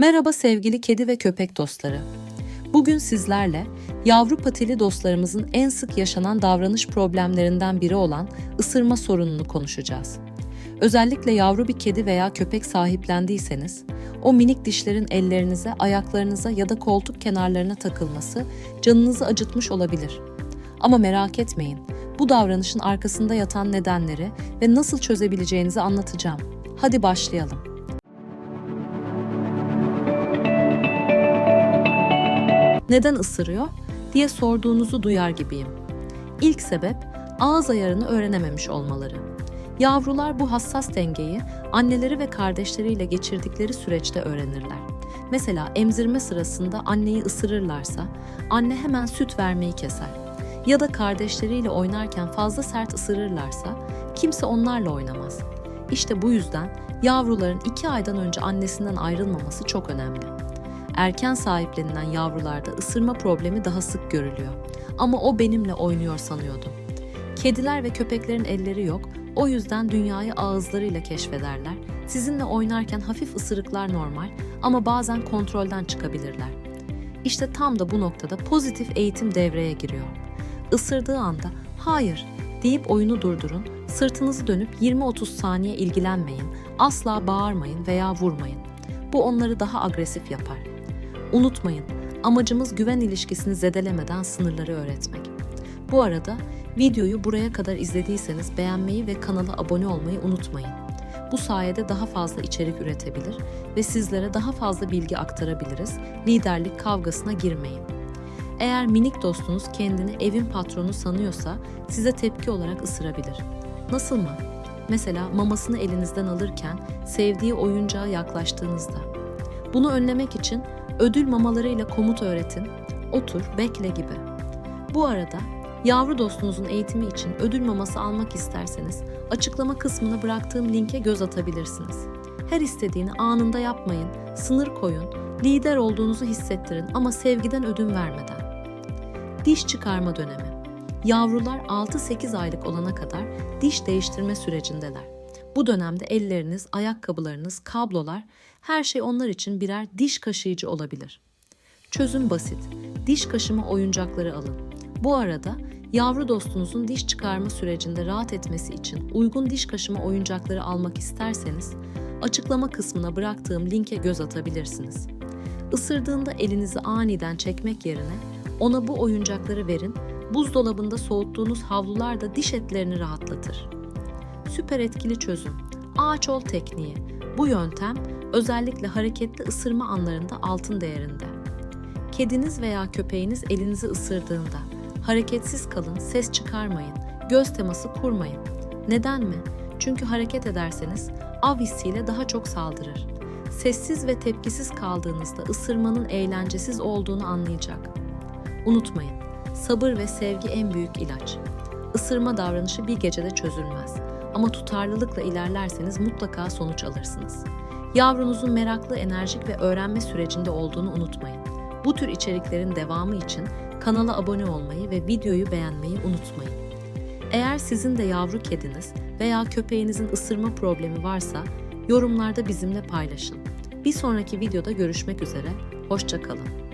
Merhaba sevgili kedi ve köpek dostları. Bugün sizlerle yavru patili dostlarımızın en sık yaşanan davranış problemlerinden biri olan ısırma sorununu konuşacağız. Özellikle yavru bir kedi veya köpek sahiplendiyseniz, o minik dişlerin ellerinize, ayaklarınıza ya da koltuk kenarlarına takılması canınızı acıtmış olabilir. Ama merak etmeyin, bu davranışın arkasında yatan nedenleri ve nasıl çözebileceğinizi anlatacağım. Hadi başlayalım. Neden ısırıyor diye sorduğunuzu duyar gibiyim. İlk sebep ağız ayarını öğrenememiş olmaları. Yavrular bu hassas dengeyi anneleri ve kardeşleriyle geçirdikleri süreçte öğrenirler. Mesela emzirme sırasında anneyi ısırırlarsa anne hemen süt vermeyi keser. Ya da kardeşleriyle oynarken fazla sert ısırırlarsa kimse onlarla oynamaz. İşte bu yüzden yavruların iki aydan önce annesinden ayrılmaması çok önemli. Erken sahiplenilen yavrularda ısırma problemi daha sık görülüyor. Ama o benimle oynuyor sanıyordum. Kediler ve köpeklerin elleri yok, o yüzden dünyayı ağızlarıyla keşfederler. Sizinle oynarken hafif ısırıklar normal ama bazen kontrolden çıkabilirler. İşte tam da bu noktada pozitif eğitim devreye giriyor. Isırdığı anda hayır deyip oyunu durdurun, sırtınızı dönüp 20-30 saniye ilgilenmeyin, asla bağırmayın veya vurmayın. Bu onları daha agresif yapar. Unutmayın, amacımız güven ilişkisini zedelemeden sınırları öğretmek. Bu arada videoyu buraya kadar izlediyseniz beğenmeyi ve kanala abone olmayı unutmayın. Bu sayede daha fazla içerik üretebilir ve sizlere daha fazla bilgi aktarabiliriz. Liderlik kavgasına girmeyin. Eğer minik dostunuz kendini evin patronu sanıyorsa size tepki olarak ısırabilir. Nasıl mı? Mesela mamasını elinizden alırken sevdiği oyuncağa yaklaştığınızda. Bunu önlemek için ödül mamalarıyla komut öğretin, otur, bekle gibi. Bu arada yavru dostunuzun eğitimi için ödül maması almak isterseniz açıklama kısmına bıraktığım linke göz atabilirsiniz. Her istediğini anında yapmayın, sınır koyun, lider olduğunuzu hissettirin ama sevgiden ödün vermeden. Diş çıkarma dönemi. Yavrular 6-8 aylık olana kadar diş değiştirme sürecindeler. Bu dönemde elleriniz, ayakkabılarınız, kablolar, her şey onlar için birer diş kaşıyıcı olabilir. Çözüm basit. Diş kaşıma oyuncakları alın. Bu arada yavru dostunuzun diş çıkarma sürecinde rahat etmesi için uygun diş kaşıma oyuncakları almak isterseniz açıklama kısmına bıraktığım linke göz atabilirsiniz. Isırdığında elinizi aniden çekmek yerine ona bu oyuncakları verin, buzdolabında soğuttuğunuz havlular da diş etlerini rahatlatır. Süper etkili çözüm. Ağaç ol tekniği. Bu yöntem özellikle hareketli ısırma anlarında altın değerinde. Kediniz veya köpeğiniz elinizi ısırdığında hareketsiz kalın, ses çıkarmayın, göz teması kurmayın. Neden mi? Çünkü hareket ederseniz av hissiyle daha çok saldırır. Sessiz ve tepkisiz kaldığınızda ısırmanın eğlencesiz olduğunu anlayacak. Unutmayın, sabır ve sevgi en büyük ilaç. Isırma davranışı bir gecede çözülmez ama tutarlılıkla ilerlerseniz mutlaka sonuç alırsınız. Yavrunuzun meraklı, enerjik ve öğrenme sürecinde olduğunu unutmayın. Bu tür içeriklerin devamı için kanala abone olmayı ve videoyu beğenmeyi unutmayın. Eğer sizin de yavru kediniz veya köpeğinizin ısırma problemi varsa yorumlarda bizimle paylaşın. Bir sonraki videoda görüşmek üzere, hoşçakalın.